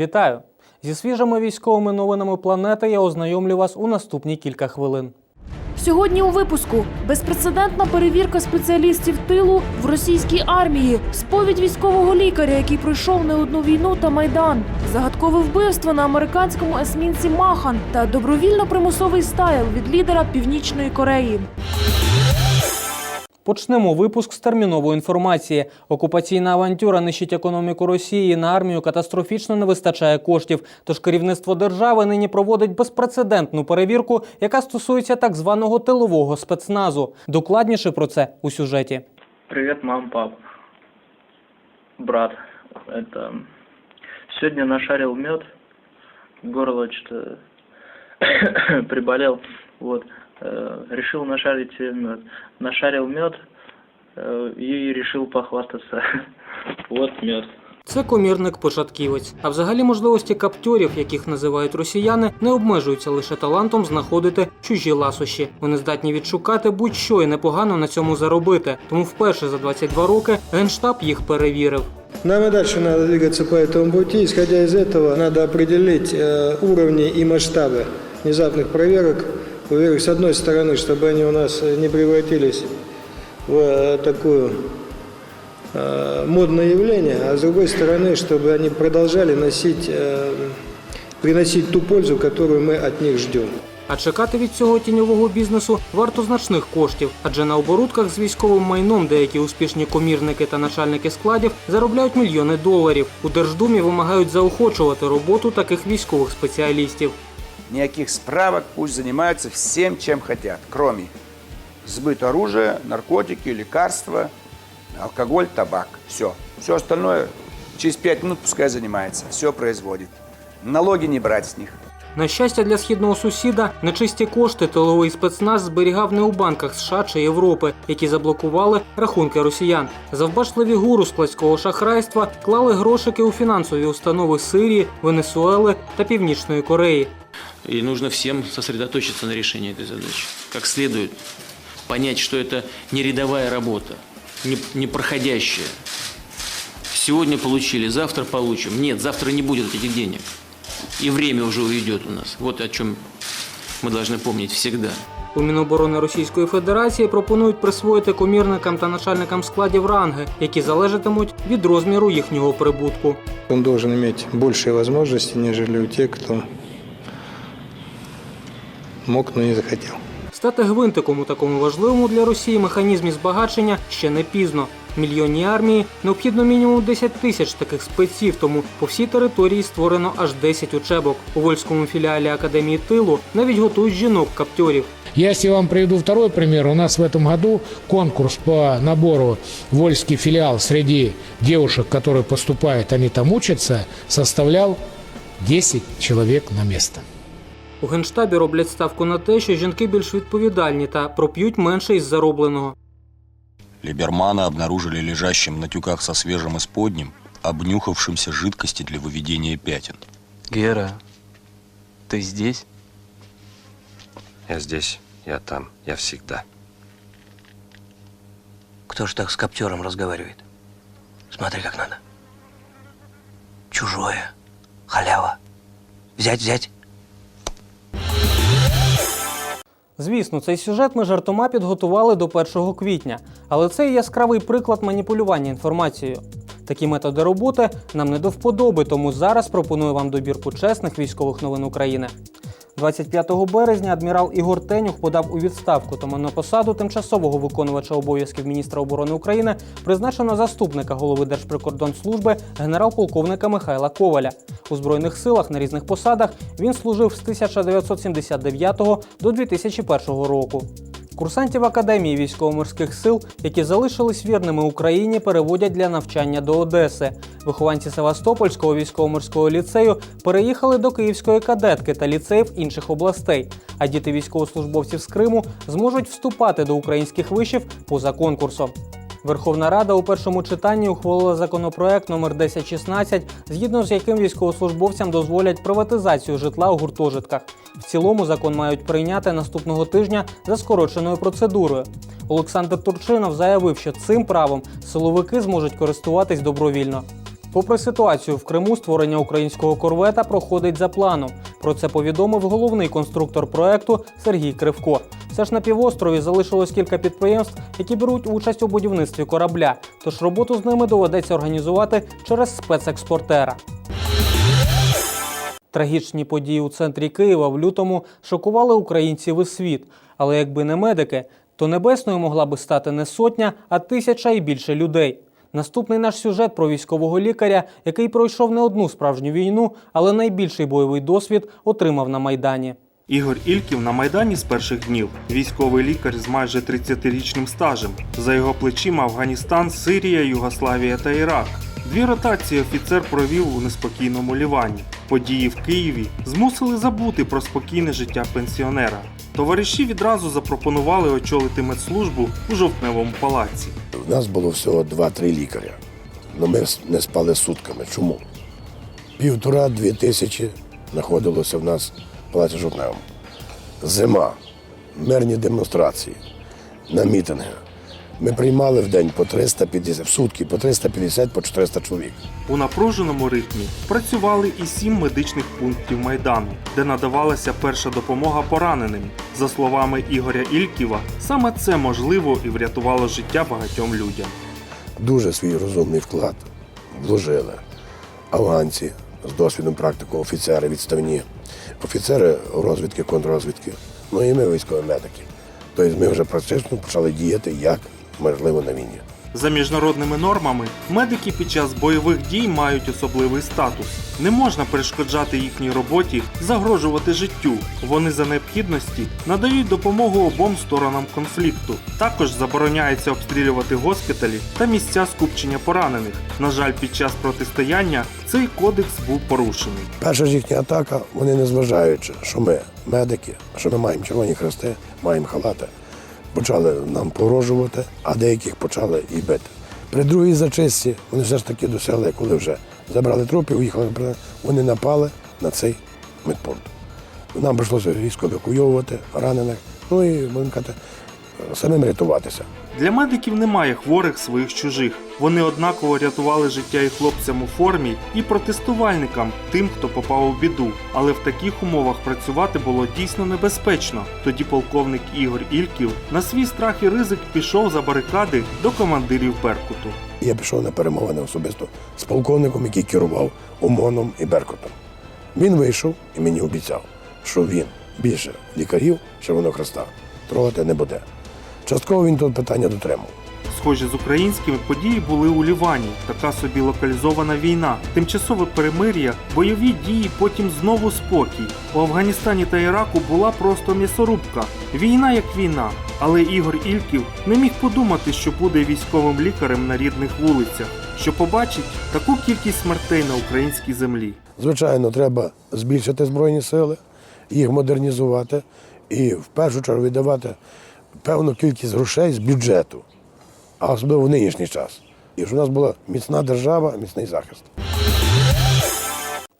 Вітаю! Зі свіжими військовими новинами планети я ознайомлю вас у наступні кілька хвилин. Сьогодні у випуску безпрецедентна перевірка спеціалістів тилу в російській армії, сповідь військового лікаря, який пройшов не одну війну та майдан, загадкове вбивство на американському есмінці Махан та добровільно примусовий стайл від лідера Північної Кореї. Почнемо випуск з термінової інформації. Окупаційна авантюра нищить економіку Росії. На армію катастрофічно не вистачає коштів. Тож керівництво держави нині проводить безпрецедентну перевірку, яка стосується так званого тилового спецназу. Докладніше про це у сюжеті. Привет, мам, пап. Брат, это... Сегодня нашарил мед, горло что-то приболел, вот, решил нашарить себе мед. Нашарил мед э, и решил похвастаться. Вот мед. Це комірник-початківець. А взагалі можливості каптьорів, яких називають росіяни, не обмежуються лише талантом знаходити чужі ласощі. Вони здатні відшукати будь-що і непогано на цьому заробити. Тому вперше за 22 роки генштаб їх перевірив. Нам и дальше надо двигаться по этому пути. Исходя из этого, надо определить э, уровни и масштабы внезапных проверок. Проверок, с одной стороны, чтобы они у нас э, не превратились в э, такую э, модное явление, а с другой стороны, чтобы они продолжали носить, э, приносить ту пользу, которую мы от них ждем. А чекати від цього тіньового бізнесу варто значних коштів, адже на оборудках з військовим майном деякі успішні комірники та начальники складів заробляють мільйони доларів. У Держдумі вимагають заохочувати роботу таких військових спеціалістів. Никаких справок, пусть занимаются всем, чем хотят, кроме сбыта оружия, наркотики, лекарства, алкоголь, табак. Все. Все остальное через пять минут пускай занимается, все производит. Налоги не брать с них. На щастя для східного сусіда, нечисті кошти тиловий спецназ зберігав не у банках США чи Європи, які заблокували рахунки росіян. Завбачливі гуру складського шахрайства клали грошики у фінансові установи Сирії, Венесуели та Північної Кореї. И нужно всем сосредоточиться на решении этой задачи. Как следует понять, что это не рядовая работа, не, не проходящая. Сегодня получили, завтра получим. Нет, завтра не будет этих денег. И время уже уйдет у нас. Вот о чем мы должны помнить всегда. У Міноборони Російської Федерації пропонують присвоїти комірникам та начальникам складів ранги, які залежатимуть від розміру їхнього прибутку. Он должен иметь большие возможности, нежели у тех, кто мог, но не захотел. Стати гвинтиком у такому важливому для Росії механізмі збагачення ще не пізно. Мільйонній армії необхідно мінімум 10 тисяч таких спеців, тому по всій території створено аж 10 учебок. У вольському філіалі Академії тилу навіть готують жінок-каптьорів. Я, если вам приведу второй пример, у нас в этом году конкурс по набору Вольский филиал среди девушек, которые поступают, они там учатся, составлял 10 человек на место. У генштабі роблять ставку на те, що жінки більш відповідальні та проп'ють менше із заробленого. Либермана обнаружили лежащим на тюках со свежим исподним, обнюхавшимся жидкости для выведения пятен. Гера, ты здесь? Я здесь, я там, я всегда. Кто ж так с коптером разговаривает? Смотри, как надо. Чужое. Халява. Взять, взять. Звісно, цей сюжет ми жартома підготували до 1 квітня, але це яскравий приклад маніпулювання інформацією. Такі методи роботи нам не до вподоби, тому зараз пропоную вам добірку чесних військових новин України. 25 березня адмірал Ігор Тенюх подав у відставку, тому на посаду тимчасового виконувача обов'язків міністра оборони України призначено заступника голови Держприкордонслужби генерал-полковника Михайла Коваля. У збройних силах на різних посадах він служив з 1979 до 2001 року. Курсантів Академії військово-морських сил, які залишились вірними Україні, переводять для навчання до Одеси. Вихованці Севастопольського військово-морського ліцею переїхали до Київської кадетки та ліцеїв інших областей. А діти військовослужбовців з Криму зможуть вступати до українських вишів поза конкурсом. Верховна Рада у першому читанні ухвалила законопроект номер 1016, згідно з яким військовослужбовцям дозволять приватизацію житла у гуртожитках. В цілому закон мають прийняти наступного тижня за скороченою процедурою. Олександр Турчинов заявив, що цим правом силовики зможуть користуватись добровільно. Попри ситуацію в Криму, створення українського корвета проходить за планом. Про це повідомив головний конструктор проекту Сергій Кривко. Все ж на півострові залишилось кілька підприємств, які беруть участь у будівництві корабля. Тож роботу з ними доведеться організувати через спецекспортера. Трагічні події у центрі Києва в лютому шокували українців і світ. Але якби не медики, то небесною могла би стати не сотня, а тисяча і більше людей. Наступний наш сюжет про військового лікаря, який пройшов не одну справжню війну, але найбільший бойовий досвід отримав на майдані. Ігор Ільків на Майдані з перших днів. Військовий лікар з майже 30-річним стажем. За його плечима Афганістан, Сирія, Югославія та Ірак. Дві ротації офіцер провів у неспокійному Лівані. Події в Києві змусили забути про спокійне життя пенсіонера. Товариші відразу запропонували очолити медслужбу у жовтневому палаці. У нас було всього 2-3 лікаря. але ми не спали сутками. Чому? Півтора-дві тисячі знаходилося в нас в палаці жовтневому. Зима, мирні демонстрації, на мітинги. Ми приймали в день по 350, в сутки по 350, по 400 чоловік. У напруженому ритмі працювали і сім медичних пунктів Майдану, де надавалася перша допомога пораненим. За словами Ігоря Ільківа, саме це можливо і врятувало життя багатьом людям. Дуже свій розумний вклад вложили. Афганці з досвідом практику, офіцери відставні, офіцери розвідки, контррозвідки, ну і ми військові медики. Тобто ми вже практично почали діяти як можливо на війні. За міжнародними нормами, медики під час бойових дій мають особливий статус. Не можна перешкоджати їхній роботі, загрожувати життю. Вони за необхідності надають допомогу обом сторонам конфлікту. Також забороняється обстрілювати госпіталі та місця скупчення поранених. На жаль, під час протистояння цей кодекс був порушений. Перша ж їхня атака, вони не зважаючи, що ми медики, що ми маємо червоні хрести, маємо халати, почали нам погрожувати, а деяких почали і бити. При другій зачистці вони все ж таки досягли, коли вже забрали трупи, уїхали, вони напали на цей медпорт. Нам прийшлося військо евакуйовувати, ранених, ну і будемо казати, самим рятуватися. Для медиків немає хворих своїх чужих. Вони однаково рятували життя і хлопцям у формі, і протестувальникам, тим, хто попав у біду. Але в таких умовах працювати було дійсно небезпечно. Тоді полковник Ігор Ільків на свій страх і ризик пішов за барикади до командирів Беркуту. Я пішов на перемовини особисто з полковником, який керував ОМОНом і Беркутом. Він вийшов і мені обіцяв, що він більше лікарів Червоного Хреста трогати не буде. Частково він тут питання дотримав. Схожі з українськими події були у Лівані. Така собі локалізована війна, тимчасове перемир'я, бойові дії, потім знову спокій. У Афганістані та Іраку була просто м'ясорубка. Війна як війна. Але Ігор Ільків не міг подумати, що буде військовим лікарем на рідних вулицях, що побачить таку кількість смертей на українській землі. Звичайно, треба збільшити збройні сили, їх модернізувати і в першу чергу віддавати певну кількість грошей з бюджету, а особливо в нинішній час. І щоб у нас була міцна держава, міцний захист.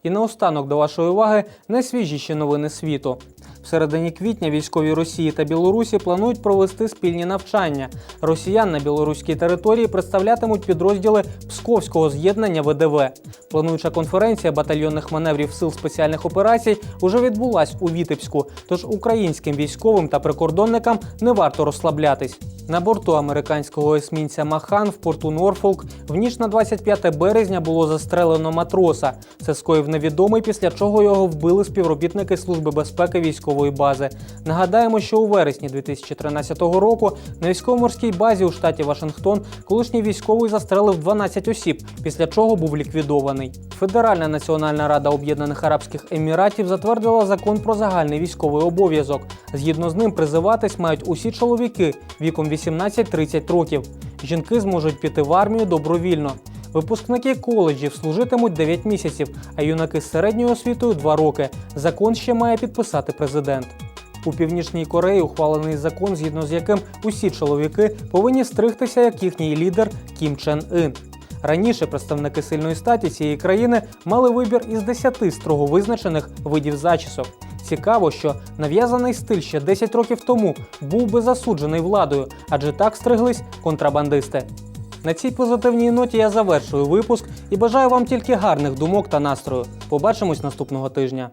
І наостанок до вашої уваги найсвіжіші новини світу. В середині квітня військові Росії та Білорусі планують провести спільні навчання. Росіян на білоруській території представлятимуть підрозділи Псковського з'єднання ВДВ. Плануюча конференція батальйонних маневрів сил спеціальних операцій уже відбулась у Вітебську, тож українським військовим та прикордонникам не варто розслаблятись. На борту американського есмінця Махан в порту Норфолк в ніч на 25 березня було застрелено матроса. Це скоїв невідомий, після чого його вбили співробітники Служби безпеки військової бази. Нагадаємо, що у вересні 2013 року на військово-морській базі у штаті Вашингтон колишній військовий застрелив 12 осіб, після чого був ліквідований. Федеральна національна рада Об'єднаних Арабських Еміратів затвердила закон про загальний військовий обов'язок. Згідно з ним призиватись мають усі чоловіки віком 18-30 років. Жінки зможуть піти в армію добровільно. Випускники коледжів служитимуть 9 місяців, а юнаки з середньою освітою 2 роки. Закон ще має підписати президент. У північній Кореї ухвалений закон, згідно з яким усі чоловіки повинні стригтися як їхній лідер Кім Чен Ін. Раніше представники сильної статі цієї країни мали вибір із 10 строго визначених видів зачісок. Цікаво, що нав'язаний стиль ще 10 років тому був би засуджений владою, адже так стриглись контрабандисти. На цій позитивній ноті я завершую випуск і бажаю вам тільки гарних думок та настрою. Побачимось наступного тижня.